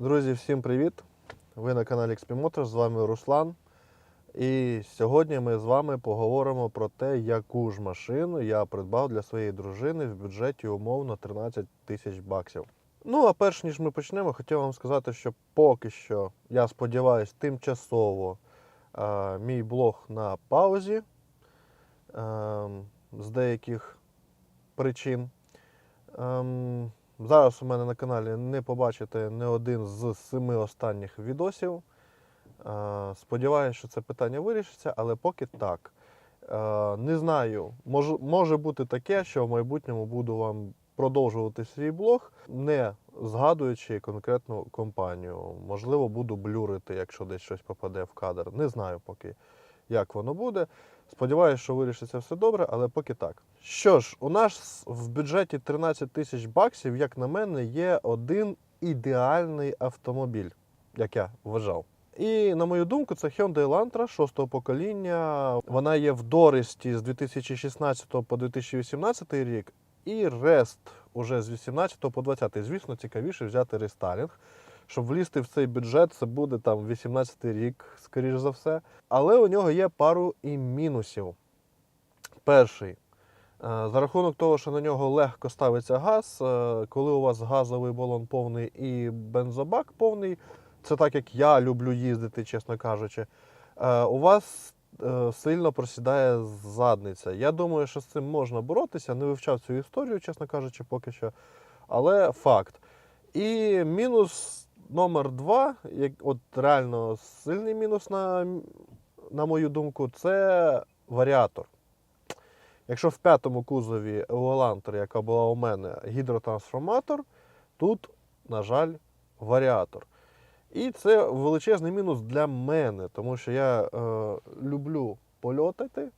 Друзі, всім привіт! Ви на каналі XP Motors, з вами Руслан. І сьогодні ми з вами поговоримо про те, яку ж машину я придбав для своєї дружини в бюджеті умовно 13 тисяч баксів. Ну, а перш ніж ми почнемо, хотів вам сказати, що поки що, я сподіваюся, тимчасово е, мій блог на паузі е, з деяких причин. Ем, зараз у мене на каналі не побачите не один з семи останніх відосів. Е, Сподіваюся, що це питання вирішиться, але поки так. Е, Не знаю, може, може бути таке, що в майбутньому буду вам продовжувати свій блог, не згадуючи конкретну компанію. Можливо, буду блюрити, якщо десь щось попаде в кадр. Не знаю поки, як воно буде. Сподіваюся, що вирішиться все добре, але поки так. Що ж, у нас в бюджеті 13 тисяч баксів, як на мене, є один ідеальний автомобіль, як я вважав. І на мою думку, це Hyundai Elantra 6-го покоління. Вона є в дористі з 2016 по 2018 рік, і рест уже з 18 по 20. Звісно, цікавіше взяти рестайлінг. Щоб влізти в цей бюджет, це буде там 18-й рік, скоріш за все. Але у нього є пару і мінусів. Перший. Е, За рахунок того, що на нього легко ставиться газ, е, коли у вас газовий балон повний і бензобак повний, це так як я люблю їздити, чесно кажучи, е, у вас сильно просідає задниця. Я думаю, що з цим можна боротися. Не вивчав цю історію, чесно кажучи, поки що. Але факт. І мінус номер два, як от реально сильний мінус, на, на мою думку, це варіатор. Якщо в п'ятому кузові у яка була у мене, гідротрансформатор, тут, на жаль, варіатор. І це величезний мінус для мене, тому що я е, люблю польотати,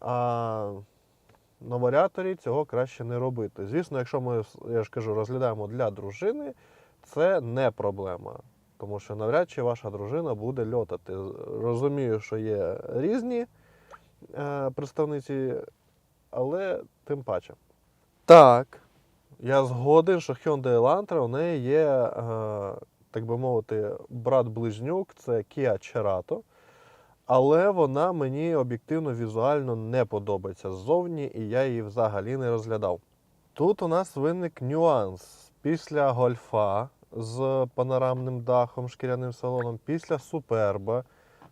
а на варіаторі цього краще не робити. Звісно, якщо ми, я ж кажу, розглядаємо для дружини, це не проблема. Тому що навряд чи ваша дружина буде льотати. Розумію, що є різні е, представниці, але тим паче. Так, я згоден, що Hyundai Elantra у неї є, е, так би мовити, брат-близнюк, це Kia Cerato. Але вона мені об'єктивно візуально не подобається ззовні, і я її взагалі не розглядав. Тут у нас виник нюанс. Після гольфа з панорамним дахом, шкіряним салоном, після суперба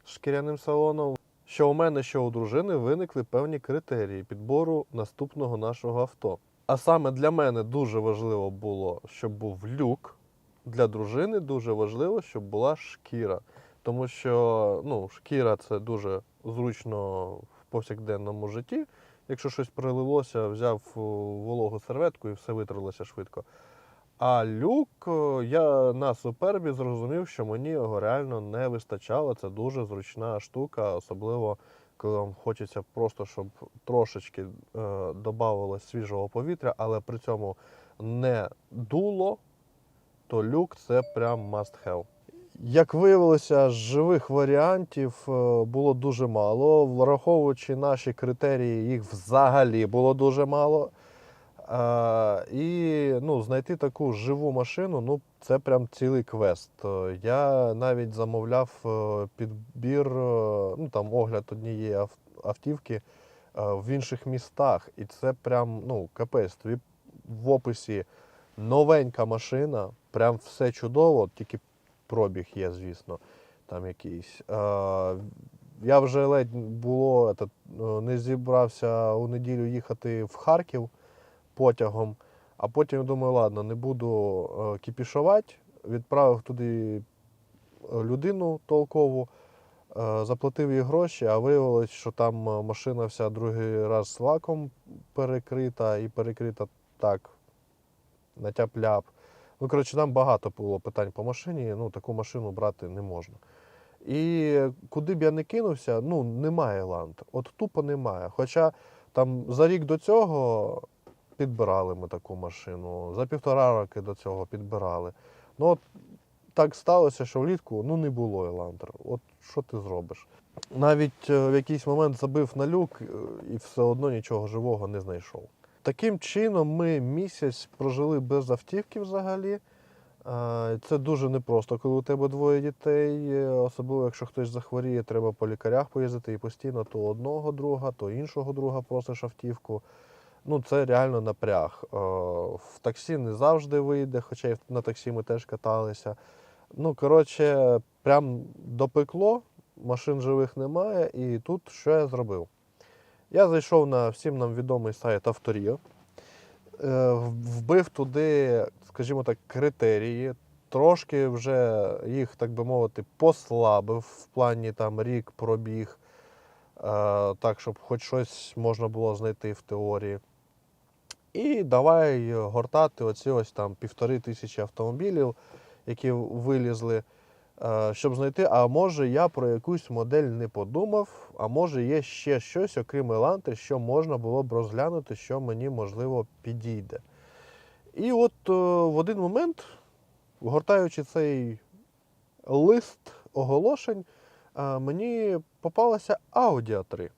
з шкіряним салоном, що у мене, що у дружини виникли певні критерії підбору наступного нашого авто. А саме для мене дуже важливо було, щоб був люк. Для дружини дуже важливо, щоб була шкіра. Тому що ну, шкіра це дуже зручно в повсякденному житті. Якщо щось прилилося, взяв вологу серветку і все витрилося швидко. А люк я на супербі зрозумів, що мені його реально не вистачало. Це дуже зручна штука, особливо коли вам хочеться просто, щоб трошечки е, додавалось свіжого повітря, але при цьому не дуло, то люк це прям must have. Як виявилося, живих варіантів е, було дуже мало. Враховуючи наші критерії, їх взагалі було дуже мало. Е, І ну, знайти таку живу машину ну, це прям цілий квест. Е, Я навіть замовляв е, підбір, е, ну там огляд однієї автівки в інших містах. І це прям ну, капець. Тобі в описі новенька машина, прям все чудово, тільки пробіг є, звісно, там якийсь. Е, я вже ледь було не зібрався у неділю їхати в Харків потягом, а потім я думаю, ладно, не буду е, кіпішувати. Відправив туди е, людину толкову, е, заплатив їй гроші, а виявилось, що там машина вся другий раз лаком перекрита і перекрита так, на тяп-ляп. Ну, коротше, там багато було питань по машині, ну, таку машину брати не можна. І куди б я не кинувся, ну, немає ланд. От тупо немає. Хоча там за рік до цього підбирали ми таку машину, за півтора роки до цього підбирали. Ну, от так сталося, що влітку ну, не було Елантра. От що ти зробиш? Навіть е, в якийсь момент забив на люк е, і все одно нічого живого не знайшов. Таким чином, ми місяць прожили без автівки взагалі. Е, Це дуже непросто, коли у тебе двоє дітей, особливо якщо хтось захворіє, треба по лікарях поїздити і постійно то одного друга, то іншого друга просиш автівку. Ну, це реально напряг. Е, В таксі не завжди вийде, хоча і на таксі ми теж каталися. Ну, коротше, прям допекло, машин живих немає, і тут що я зробив? Я зайшов на всім нам відомий сайт Авторіо, е, вбив туди, скажімо так, критерії, трошки вже їх, так би мовити, послабив в плані там рік пробіг, так, щоб хоч щось можна було знайти в теорії. І давай гортати оці ось там півтори тисячі автомобілів, які вилізли, е, щоб знайти, а може я про якусь модель не подумав, а може є ще щось, окрім Елантри, що можна було б розглянути, що мені можливо підійде. І от е, в один момент, гортаючи цей лист оголошень, е, мені попалася Audi 3.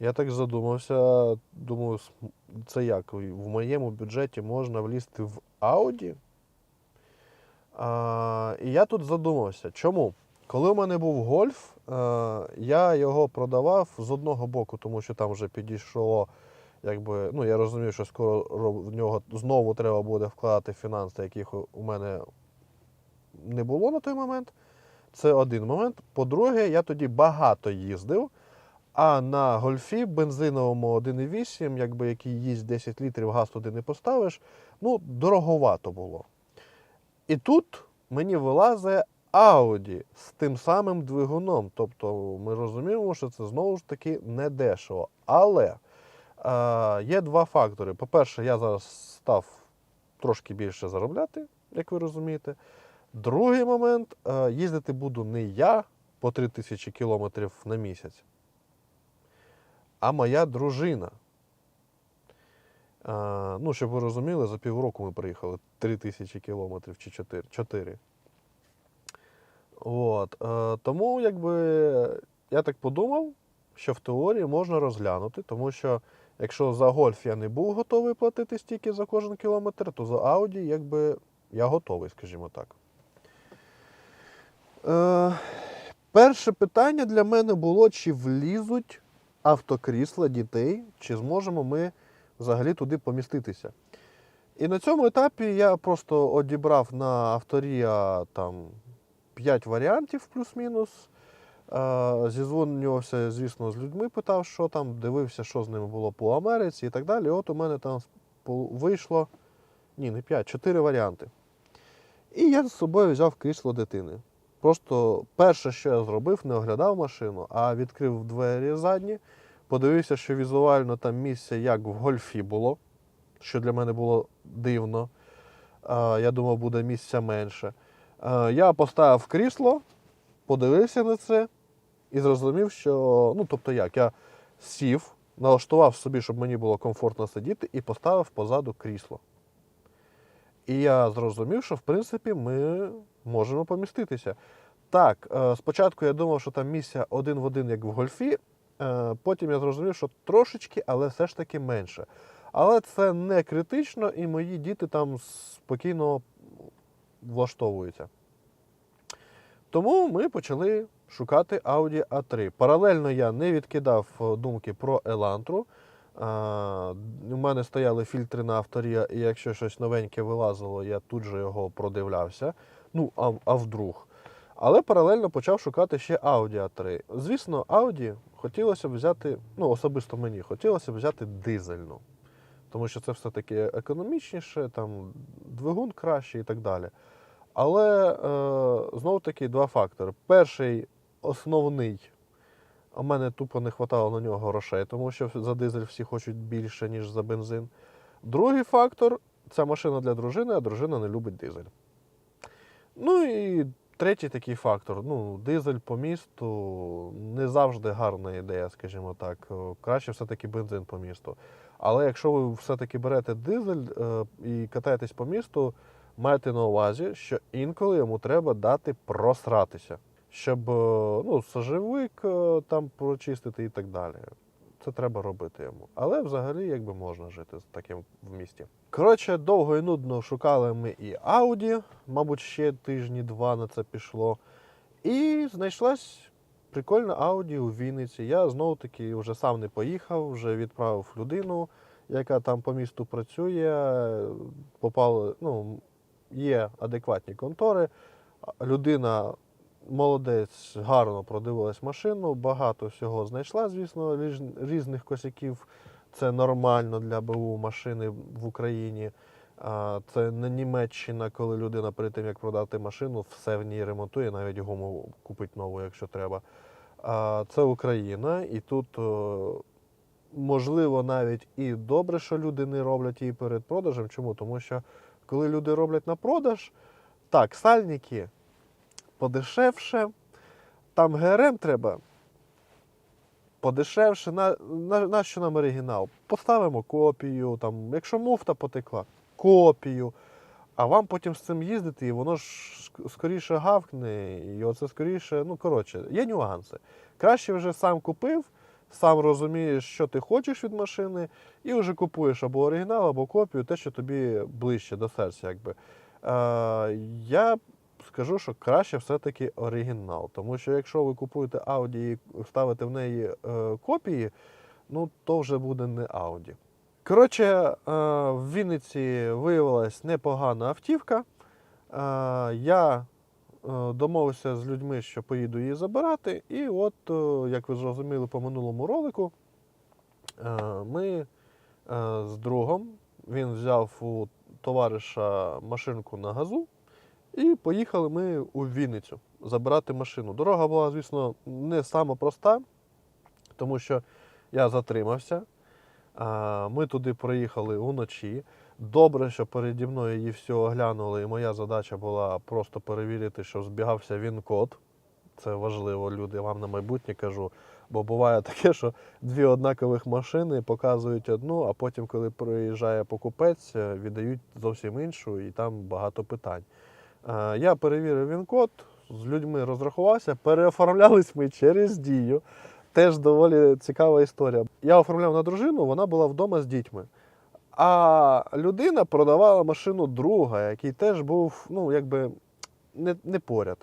Я так задумався, думаю, це як? В моєму бюджеті можна влізти в Audi? А, і я тут задумався. Чому? Коли у мене був гольф, е, я його продавав з одного боку, тому що там вже підійшло, якби, ну я розумів, що скоро в нього знову треба буде вкладати фінанси, яких у мене не було на той момент. Це один момент. По-друге, я тоді багато їздив. А на гольфі бензиновому 1,8, якби який їсть 10 літрів, газ туди не поставиш, ну, дороговато було. І тут мені вилазить Audi з тим самим двигуном. Тобто ми розуміємо, що це знову ж таки не дешево. Але е, є два фактори. По-перше, я зараз став трошки більше заробляти, як ви розумієте. Другий момент, е, їздити буду не я по 3000 кілометрів на місяць, а моя дружина. Ну, щоб ви розуміли, за півроку ми приїхали 3 тисячі кілометрів чи 4. 4. От, е, тому, якби, я так подумав, що в теорії можна розглянути, тому що якщо за гольф я не був готовий платити стільки за кожен кілометр, то за Audi якби я готовий, скажімо так. Е, перше питання для мене було, чи влізуть автокрісла дітей, чи зможемо ми взагалі туди поміститися. І на цьому етапі я просто одібрав на авторія там 5 варіантів плюс-мінус. Е, Зізвонювався, звісно, з людьми, питав, що там, дивився, що з ними було по Америці і так далі. От у мене там вийшло ні, не 5, 4 варіанти. І я з собою взяв крісло дитини. Просто перше, що я зробив, не оглядав машину, а відкрив двері задні, подивився, що візуально там місце як в гольфі було, що для мене було дивно. Я думав, буде місця менше. Я поставив крісло, подивився на це і зрозумів, що. Ну, тобто як, я сів, налаштував собі, щоб мені було комфортно сидіти, і поставив позаду крісло. І я зрозумів, що в принципі ми можемо поміститися. Так, е, спочатку я думав, що там місця один в один, як в гольфі. е, Потім я зрозумів, що трошечки, але все ж таки менше. Але це не критично, і мої діти там спокійно влаштовуються. Тому ми почали шукати Audi A3. Паралельно я не відкидав е, думки про Елантру. У мене стояли фільтри на авторія, і якщо щось новеньке вилазило, я тут же його продивлявся. Ну, а, а вдруг. Але паралельно почав шукати ще Audi A3. Звісно, Audi хотілося б взяти, ну особисто мені, хотілося б взяти дизельну. Тому що це все-таки економічніше, там двигун кращий і так далі. Але е, знову таки два фактори. Перший основний, у мене тупо не вистачало на нього грошей, тому що за дизель всі хочуть більше, ніж за бензин. Другий фактор це машина для дружини, а дружина не любить дизель. Ну і третій такий фактор. Ну, дизель по місту не завжди гарна ідея, скажімо так. Краще все-таки бензин по місту. Але якщо ви все-таки берете дизель е, і катаєтесь по місту, майте на увазі, що інколи йому треба дати просратися, щоб е, ну, сажевик е, там прочистити і так далі. це треба робити йому. Але взагалі якби можна жити з таким в місті. Коротше, довго і нудно шукали ми і Audi, мабуть, ще тижні два на це пішло. І знайшлась прикольна Audi у Вінниці. Я знову таки вже сам не поїхав, вже відправив людину, яка там по місту працює. Попали, ну, є адекватні контори. Людина молодець, гарно продивилась машину, багато всього знайшла, звісно, різних косяків. Це нормально для БУ машини в Україні. Це не Німеччина, коли людина перед тим, як продати машину, все в ній ремонтує, навіть гуму купить нову, якщо треба. Це Україна, і тут можливо навіть і добре, що люди не роблять її перед продажем. Чому? Тому що коли люди роблять на продаж, так, сальники подешевше, там ГРМ треба подешевше. На, на, на що нам оригінал? Поставимо копію, там, якщо муфта потекла, копію. А вам потім з цим їздити, і воно ж скоріше гавкне, і оце скоріше, ну коротше, є нюанси. Краще вже сам купив, сам розумієш, що ти хочеш від машини, і вже купуєш або оригінал, або копію, те, що тобі ближче до серця. Якби. Е, я скажу, що краще все-таки оригінал. Тому що якщо ви купуєте Audi і ставите в неї е, копії, ну то вже буде не Audi. Коротше, е, в Вінниці виявилась непогана автівка. Е, я е, домовився з людьми, що поїду її забирати. І от, е, як ви зрозуміли по минулому ролику, е, ми е, з другом, він взяв у товариша машинку на газу, і поїхали ми у Вінницю забирати машину. Дорога була, звісно, не сама проста, тому що я затримався. Ми туди приїхали уночі. Добре, що переді мною її все оглянули, і моя задача була просто перевірити, що збігався він-код. Це важливо, люди, я вам на майбутнє кажу. Бо буває таке, що дві однакових машини показують одну, а потім, коли приїжджає покупець, е, віддають зовсім іншу, і там багато питань. Е, Я перевірив він-код, з людьми розрахувався, переоформлялись ми через дію. Теж доволі цікава історія. Я оформляв на дружину, вона була вдома з дітьми. А людина продавала машину друга, який теж був, ну, якби не, не поряд.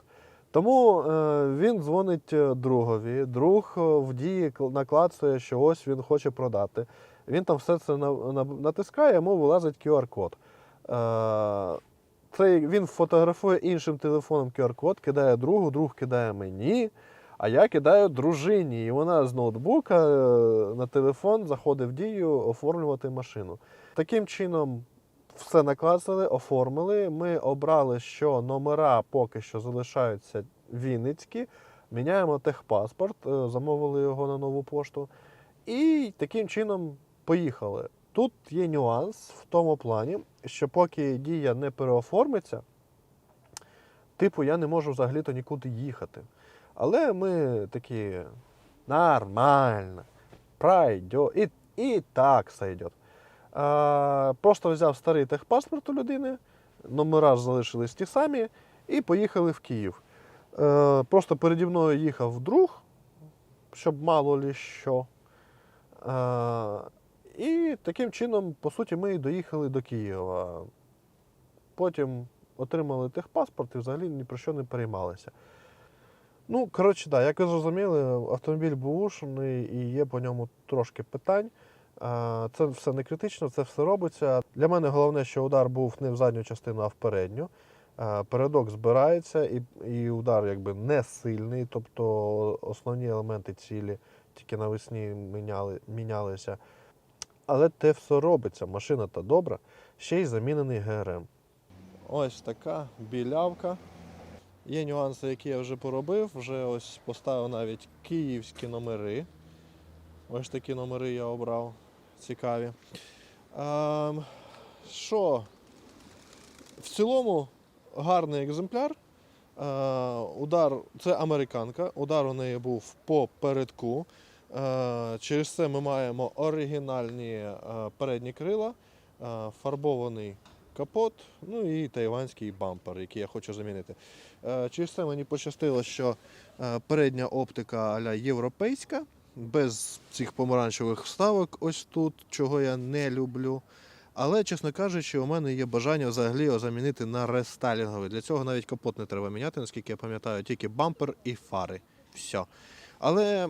Тому е, він дзвонить е, другові, друг в дії кл- наклацує, що ось він хоче продати. Він там все це на, на, натискає, йому вилазить QR-код. Цей, він фотографує іншим телефоном QR-код, кидає другу, друг кидає мені, а я кидаю дружині. І вона з ноутбука е, на телефон заходить в дію оформлювати машину. Таким чином, все наклацали, оформили. Ми обрали, що номера поки що залишаються Вінницькі. Міняємо техпаспорт, е, замовили його на нову пошту. І таким чином поїхали. Тут є нюанс в тому плані, що поки дія не переоформиться, типу, я не можу взагалі-то нікуди їхати. Але ми такі нормально, пройде, і, і так сойде. А, просто взяв старий техпаспорт у людини, номера залишились ті самі, і поїхали в Київ. Е, просто переді мною їхав друг, щоб мало лі що. Е, і таким чином, по суті, ми і доїхали до Києва. Потім отримали техпаспорт і взагалі ні про що не переймалися. Ну, коротше, так, як ви зрозуміли, автомобіль бушний і є по ньому трошки питань. Це все не критично, це все робиться. Для мене головне, що удар був не в задню частину, а в передню. Передок збирається, і, і удар якби не сильний, тобто основні елементи цілі тільки навесні міняли, мінялися. Але те все робиться. Машина та добра, ще й замінений ГРМ. Ось така білявка. Є нюанси, які я вже поробив. Вже ось поставив навіть київські номери. Ось такі номери я обрав. Цікаві. Ем, Що? В цілому гарний екземпляр. Е, удар це американка. Удар у неї був по передку. Е, через це ми маємо оригінальні е, передні крила, е, фарбований капот, ну і тайванський бампер, який я хочу замінити. Через це мені пощастило, що передня оптика а-ля європейська, без цих помаранчевих вставок, ось тут, чого я не люблю. Але, чесно кажучи, у мене є бажання взагалі його замінити на рестайлінговий. Для цього навіть капот не треба міняти, наскільки я пам'ятаю, тільки бампер і фари. Все. Але.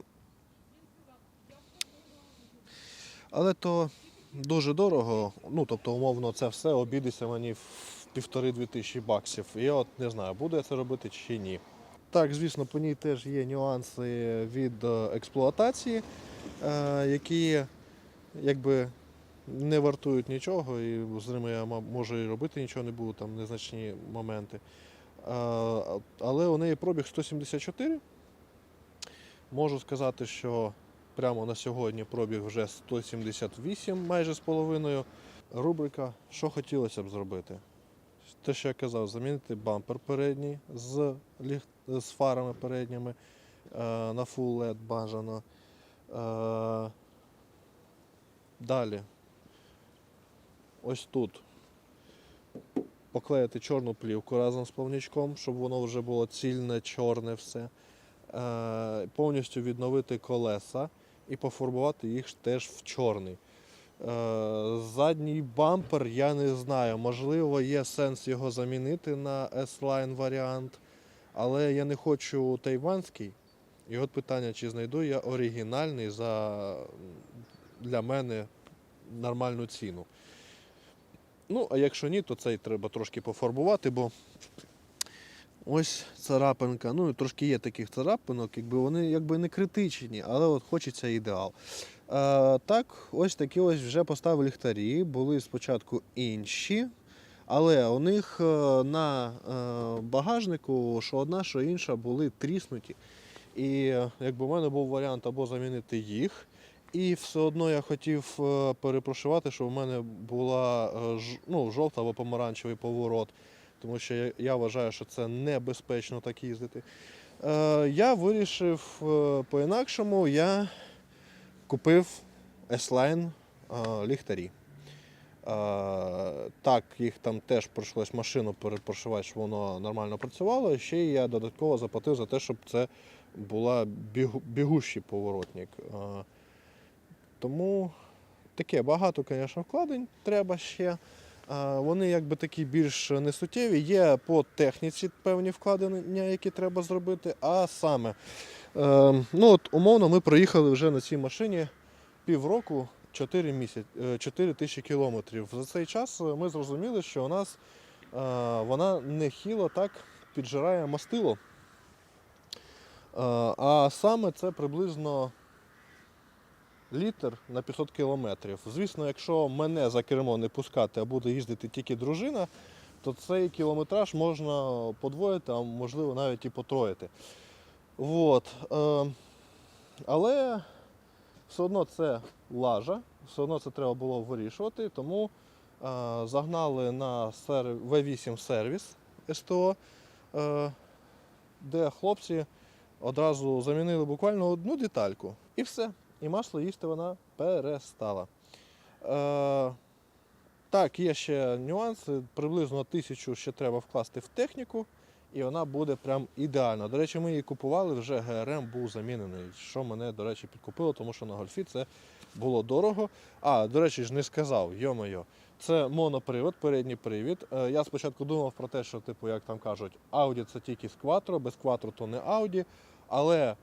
Але то дуже дорого. Ну, тобто, умовно, це все обійдеться мені в півтори-дві тисячі баксів. Я от не знаю, буду я це робити чи ні. Так, звісно, по ній теж є нюанси від е, експлуатації, е, які якби не вартують нічого, і з ними я можу і робити нічого не буду, там незначні моменти. Е, Але у неї пробіг 174. Можу сказати, що прямо на сьогодні пробіг вже 178 майже з половиною. Рубрика Що хотілося б зробити? Те, що я казав, замінити бампер передній з, з фарами передніми е, на Full LED бажано. Е, далі. Ось тут. Поклеїти чорну плівку разом з плавничком, щоб воно вже було цільне, чорне все. Е, повністю відновити колеса і пофарбувати їх теж в чорний. Е, Задній бампер я не знаю. Можливо, є сенс його замінити на S-Line варіант, але я не хочу тайванський. І от питання, чи знайду я оригінальний за для мене нормальну ціну. Ну, а якщо ні, то цей треба трошки пофарбувати, бо ось царапинка. Ну, трошки є таких царапинок, якби вони якби не критичні, але от хочеться ідеал. Е, так, ось такі ось вже поставили ліхтарі. Були спочатку інші, але у них е, на е, багажнику, що одна, що інша, були тріснуті. І якби в мене був варіант або замінити їх. І все одно я хотів перепрошувати, щоб у мене була ну, жовта або помаранчевий поворот, тому що я, вважаю, що це небезпечно так їздити. Е, я вирішив е, по-інакшому, я купив S-Line е, ліхтарі. Так, їх там теж прийшлось машину перепрошувати, щоб воно нормально працювало. Ще я додатково заплатив за те, щоб це була бігу, бігущий поворотник. Тому таке багато, звісно, вкладень треба ще. Вони якби такі більш несуттєві. Є по техніці певні вкладення, які треба зробити. А саме, е, ну от умовно, ми проїхали вже на цій машині півроку 4 місяці, 4 тисячі кілометрів. За цей час ми зрозуміли, що у нас е, вона нехило так піджирає мастило. Е, А саме це приблизно літр на 500 кілометрів. Звісно, якщо мене за кермо не пускати, а буде їздити тільки дружина, то цей кілометраж можна подвоїти, а можливо навіть і потроїти. От. Е, але все одно це лажа, все одно це треба було вирішувати, тому е, загнали на сер... V8 сервіс СТО, е, де хлопці одразу замінили буквально одну детальку і все. І масло їсти вона перестала. Е, так, є ще нюанси. Приблизно тисячу ще треба вкласти в техніку, і вона буде прям ідеальна. До речі, ми її купували, вже ГРМ був замінений, що мене, до речі, підкупило, тому що на гольфі це було дорого. А, до речі, ж не сказав, йо-моє. Це монопривод, передній привід. Е, Я спочатку думав про те, що, типу, як там кажуть, Audi це тільки з Quattro, без Quattro то не Audi. Але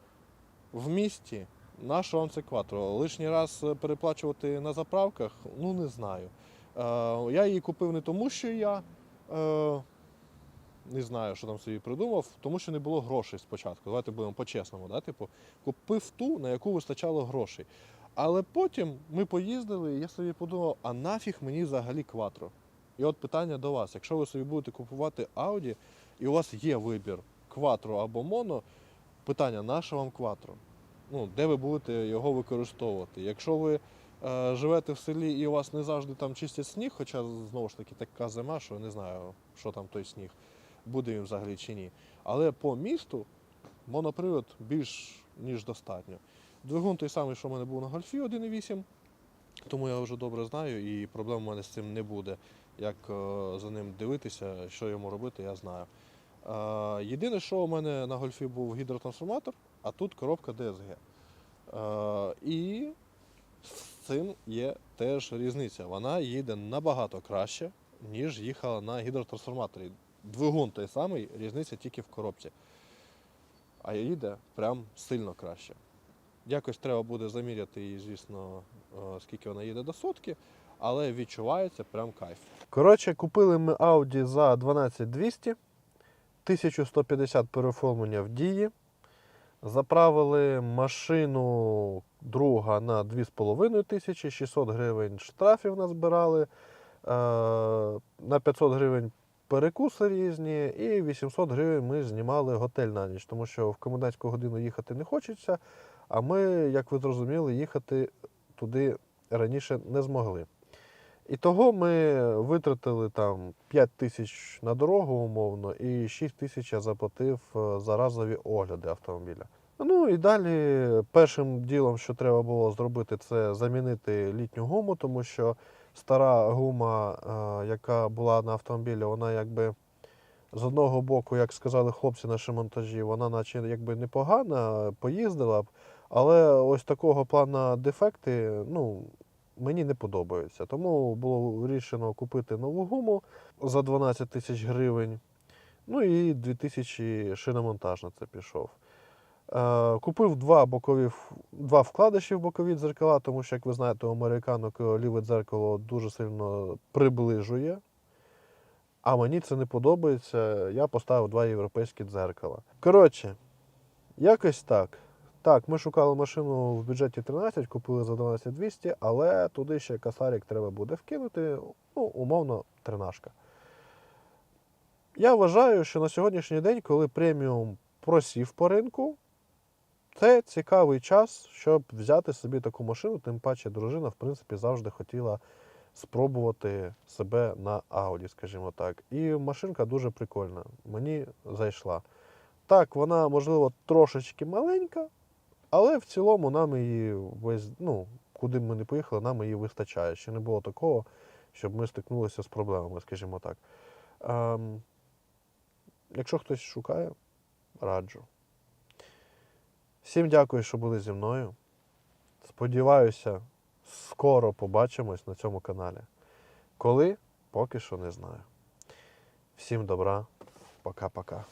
в місті нащо вам це Quattro? Лишній раз е, переплачувати на заправках? Ну не знаю. Е, Я її купив не тому, що я е, не знаю, що там собі придумав, тому що не було грошей спочатку. Давайте будемо по-чесному. Да? Типу, купив ту, на яку вистачало грошей. Але потім ми поїздили, і я собі подумав, а нафіг мені взагалі Quattro? І от питання до вас: якщо ви собі будете купувати Audi, і у вас є вибір Quattro або Mono, питання, на що вам Quattro? Ну, де ви будете його використовувати? Якщо ви е, живете в селі і у вас не завжди там чистять сніг, хоча знову ж таки така зима, що не знаю, що там той сніг, буде він взагалі чи ні. Але по місту монопривод більш ніж достатньо. Двигун той самий, що в мене був на гольфі 1.8, тому я вже добре знаю, і проблем у мене з цим не буде. Як е, за ним дивитися, що йому робити, я знаю. Е, Єдине, що у мене на гольфі був гідротрансформатор, а тут коробка DSG. Е, і з цим є теж різниця. Вона їде набагато краще, ніж їхала на гідротрансформаторі. Двигун той самий, різниця тільки в коробці. А їде прям сильно краще. Якось треба буде заміряти її, звісно, е, скільки вона їде до сотки, але відчувається прям кайф. Коротше, купили ми Audi за 12200, 1150 переоформлення в дії. Заправили машину друга на 2,5 тисячі, 600 гривень штрафів назбирали, е, на 500 гривень перекуси різні, і 800 гривень ми знімали готель на ніч, тому що в комендантську годину їхати не хочеться, а ми, як ви зрозуміли, їхати туди раніше не змогли. І того ми витратили там 5 тисяч на дорогу умовно, і 6 тисяч я заплатив е, за разові огляди автомобіля. Ну і далі першим ділом, що треба було зробити, це замінити літню гуму, тому що стара гума, е, яка була на автомобілі, вона якби з одного боку, як сказали хлопці на шиномонтажі, вона наче якби непогана, поїздила б, але ось такого плану дефекти, ну, мені не подобаються. Тому було вирішено купити нову гуму за 12 тисяч гривень. Ну і 2 тисячі шиномонтаж на це пішов. Е, Купив два бокові два вкладиші в бокові дзеркала, тому що, як ви знаєте, у американок ліве дзеркало дуже сильно приближує. А мені це не подобається. Я поставив два європейські дзеркала. Коротше, якось так. Так, ми шукали машину в бюджеті 13, купили за 12200, але туди ще касарік треба буде вкинути, ну, умовно, тринашка. Я вважаю, що на сьогоднішній день, коли преміум просів по ринку, це цікавий час, щоб взяти собі таку машину, тим паче дружина, в принципі, завжди хотіла спробувати себе на Audi, скажімо так. І машинка дуже прикольна. Мені зайшла. Так, вона, можливо, трошечки маленька, але в цілому нам її весь, ну, куди б ми не поїхали, нам її вистачає. Ще не було такого, щоб ми стикнулися з проблемами, скажімо так. Ем, якщо хтось шукає, раджу. Всім дякую, що були зі мною. Сподіваюся, скоро побачимось на цьому каналі. Коли? Поки що не знаю. Всім добра. Пока-пока.